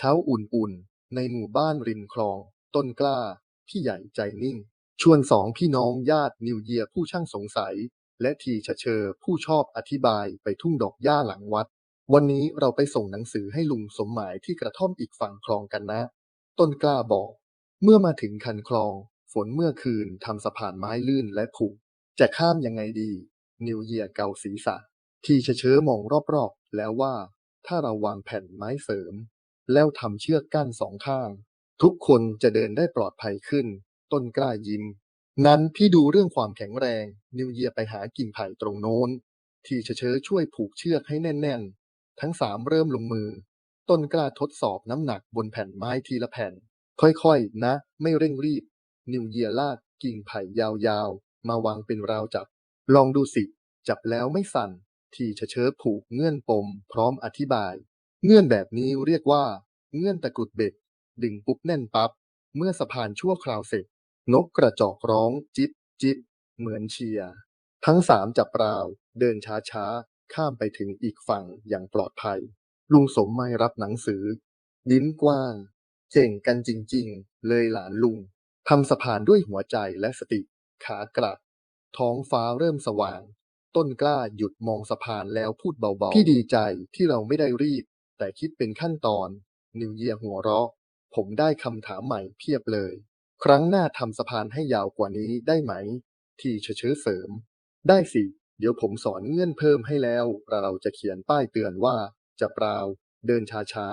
เช้าอุ่นๆ ในหมู่บ้านริมคลอง ต้นกล้า พี่ใหญ่ใจนิ่ง ชวนสองพี่น้องญาตินิวเยียผู้ช่างสงสัย และทีชะเชอผู้ชอบอธิบายไปทุ่งดอกหญ้าหลังวัด วันนี้เราไปส่งหนังสือให้ลุงสมหมายที่กระท่อมอีกฝั่งคลองกันนะ ต้นกล้าบอก เมื่อมาถึงคันคลอง ฝนเมื่อคืนทำสะพานไม้ลื่นและผุจะข้ามยังไงดี นิวเยียเกาศีรษะ ทีเฉเชอมองรอบๆ แล้วว่าถ้าเราวางแผ่นไม้เสริม แล้วทำเชือกกั้นสองข้าง ทุกคนจะเดินได้ปลอดภัยขึ้น ต้นกล้ายิ้ม นั้นพี่ดูเรื่องความแข็งแรง นิวเยียไปหากิ่งไผ่ตรงโน้น ทีเฉเชอช่วยผูกเชือกให้แน่น ๆ ทั้งสามเริ่มลงมือ ต้นกล้าทดสอบน้ำหนักบนแผ่นไม้ทีละแผ่น ค่อยๆ นะ ไม่เร่งรีบ นิวเยียลากกิ่งไผ่ยาวๆ มาวางเป็นราวจับ ลองดูสิ จับแล้วไม่สั่น ทีเฉเชอผูกเงื่อนปม พร้อมอธิบาย เงื่อนแบบนี้เรียกว่า เงื่อนตะกรุดเบ็ด ดึงปุ๊บแน่นปับ๊บ เมื่อสะพานชั่วคราวเสร็จ นกกระจอกร้องจิบจิบเหมือนเชียร์ทั้งสามจับราว เดินช้าๆข้ามไปถึงอีกฝั่งอย่างปลอดภัย ลุงสมไม่รับหนังสือยิ้มกว้างเจ๋งกันจริงๆ เลยหลานลุงทำสะพานด้วยหัวใจและสติ ขากลับ ท้องฟ้าเริ่มสว่าง ต้นกล้าหยุดมองสะพานแล้วพูดเบาๆ พี่ดีใจที่เราไม่ได้รีบ แต่คิดเป็นขั้นตอน นิวเยียหัวเราะ ผมได้คำถามใหม่เพียบเลย ครั้งหน้าทำสะพานให้ยาวกว่านี้ได้ไหม ที่เฉเชอเสริม ได้สิ เดี๋ยวผมสอนเงื่อนเพิ่มให้แล้ว เราจะเขียนป้ายเตือนว่า จะปราวเดินช้า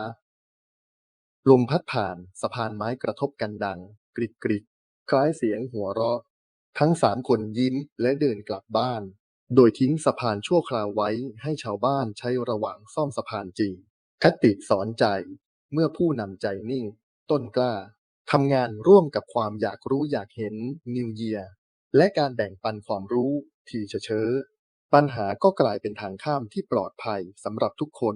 ๆ ลมพัดผ่านสะพานไม้กระทบกันดัง กริกกริกคล้ายเสียงหัวเราะ ทั้งสามคนยิ้มและเดินกลับบ้าน โดยทิ้งสะพานชั่วคราวไว้ให้ชาวบ้านใช้ระหว่างซ่อมสะพานจริง คติสอนใจ เมื่อผู้นำใจนิ่ง ต้นกล้าทำงานร่วมกับความอยากรู้อยากเห็นนิวเยียและการแบ่งปันความรู้ทีเชเชอปัญหาก็กลายเป็นทางข้ามที่ปลอดภัยสำหรับทุกคน